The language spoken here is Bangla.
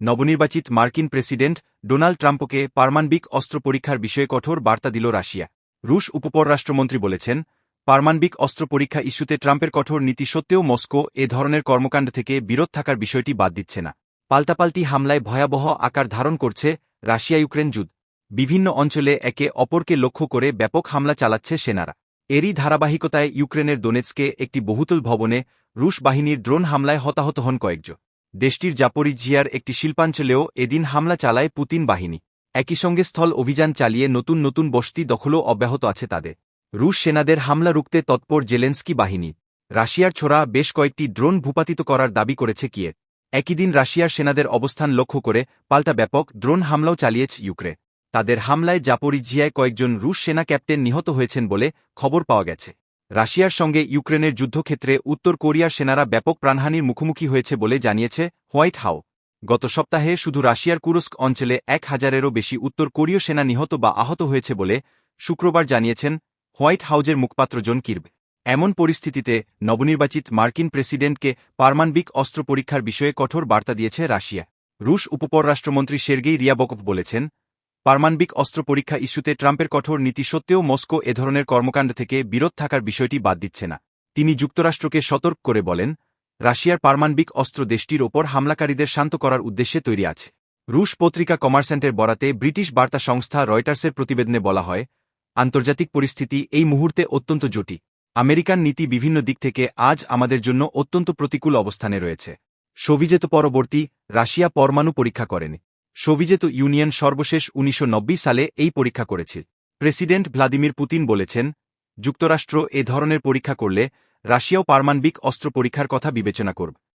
নবনির্বাচিত মার্কিন প্রেসিডেন্ট ডোনাল্ড ট্রাম্পকে পারমাণবিক অস্ত্র পরীক্ষার বিষয়ে কঠোর বার্তা দিল রাশিয়া। রুশ উপপররাষ্ট্রমন্ত্রী বলেছেন, পারমাণবিক অস্ত্র পরীক্ষা ইস্যুতে ট্রাম্পের কঠোর নীতি সত্ত্বেও মস্কো এ ধরনের কর্মকাণ্ড থেকে বিরত থাকার বিষয়টি বাদ দিচ্ছে না। পাল্টাপাল্টি হামলায় ভয়াবহ আকার ধারণ করছে রাশিয়া ইউক্রেন যুদ্ধ। বিভিন্ন অঞ্চলে একে অপরকে লক্ষ্য করে ব্যাপক হামলা চালাচ্ছে সেনারা। এরই ধারাবাহিকতায় ইউক্রেনের দোনেৎসকে একটি বহুতল ভবনে রুশ বাহিনীর ড্রোন হামলায় হতাহত হন কয়েকজন। দেশটির জাপরিজিয়ার একটি শিল্পাঞ্চলেও এদিন হামলা চালায় পুতিন বাহিনী। একই সঙ্গে স্থল অভিযান চালিয়ে নতুন নতুন বসতি দখলও অব্যাহত আছে তাদের। রুশ সেনাদের হামলা রুখতে তৎপর জেলেন্সকি বাহিনী। রাশিয়ার ছোড়া বেশ কয়েকটি ড্রোন ভূপাতিত করার দাবি করেছে কিয়েভ। একই দিন রাশিয়ার সেনাদের অবস্থান লক্ষ্য করে পাল্টা ব্যাপক ড্রোন হামলাও চালিয়েছে ইউক্রেন। তাদের হামলায় জাপরিজিয়ায় কয়েকজন রুশ সেনা ক্যাপ্টেন নিহত হয়েছেন বলে খবর পাওয়া গেছে। রাশিয়ার সঙ্গে ইউক্রেনের যুদ্ধক্ষেত্রে উত্তর কোরিয়ার সেনারা ব্যাপক প্রাণহানির মুখোমুখি হয়েছে বলে জানিয়েছে হোয়াইট হাউ গত সপ্তাহে শুধু রাশিয়ার কুরস্ক অঞ্চলে এক হাজারেরও বেশি উত্তর কোরীয় সেনা নিহত বা আহত হয়েছে বলে শুক্রবার জানিয়েছেন হোয়াইট হাউজের মুখপাত্র জন কির্বে। এমন পরিস্থিতিতে নবনির্বাচিত মার্কিন প্রেসিডেন্টকে পারমাণবিক অস্ত্র পরীক্ষার বিষয়ে কঠোর বার্তা দিয়েছে রাশিয়া। রুশ উপপররাষ্ট্রমন্ত্রী সের্গেই রিয়াবকভ বলেছেন পারমাণবিক অস্ত্র পরীক্ষা ইস্যুতে ট্রাম্পের কঠোর নীতি সত্ত্বেও মস্কো এ ধরনের কর্মকাণ্ড থেকে বিরত থাকার বিষয়টি বাদ দিচ্ছে না। তিনি যুক্তরাষ্ট্রকে সতর্ক করে বলেন, রাশিয়ার পারমাণবিক অস্ত্র দেশটির ওপর হামলাকারীদের শান্ত করার উদ্দেশ্যে তৈরি আছে। রুশ পত্রিকা কমার্সেন্টের বরাতে ব্রিটিশ বার্তা সংস্থা রয়টার্সের প্রতিবেদনে বলা হয়, আন্তর্জাতিক পরিস্থিতি এই মুহূর্তে অত্যন্ত জটিল। আমেরিকান নীতি বিভিন্ন দিক থেকে আজ আমাদের জন্য অত্যন্ত প্রতিকূল অবস্থানে রয়েছে। সোভিজেত পরবর্তী, রাশিয়া পরমাণু পরীক্ষা করেনি। সোভিজেত ইউনিয়ন সর্বশেষ উনিশশো নব্বই সালে এই পরীক্ষা করেছে। প্রেসিডেন্ট ভ্লাদিমির পুতিন বলেছেন, যুক্তরাষ্ট্র এ ধরনের পরীক্ষা করলে রাশিয়াও পারমাণবিক অস্ত্র পরীক্ষার কথা বিবেচনা করবে।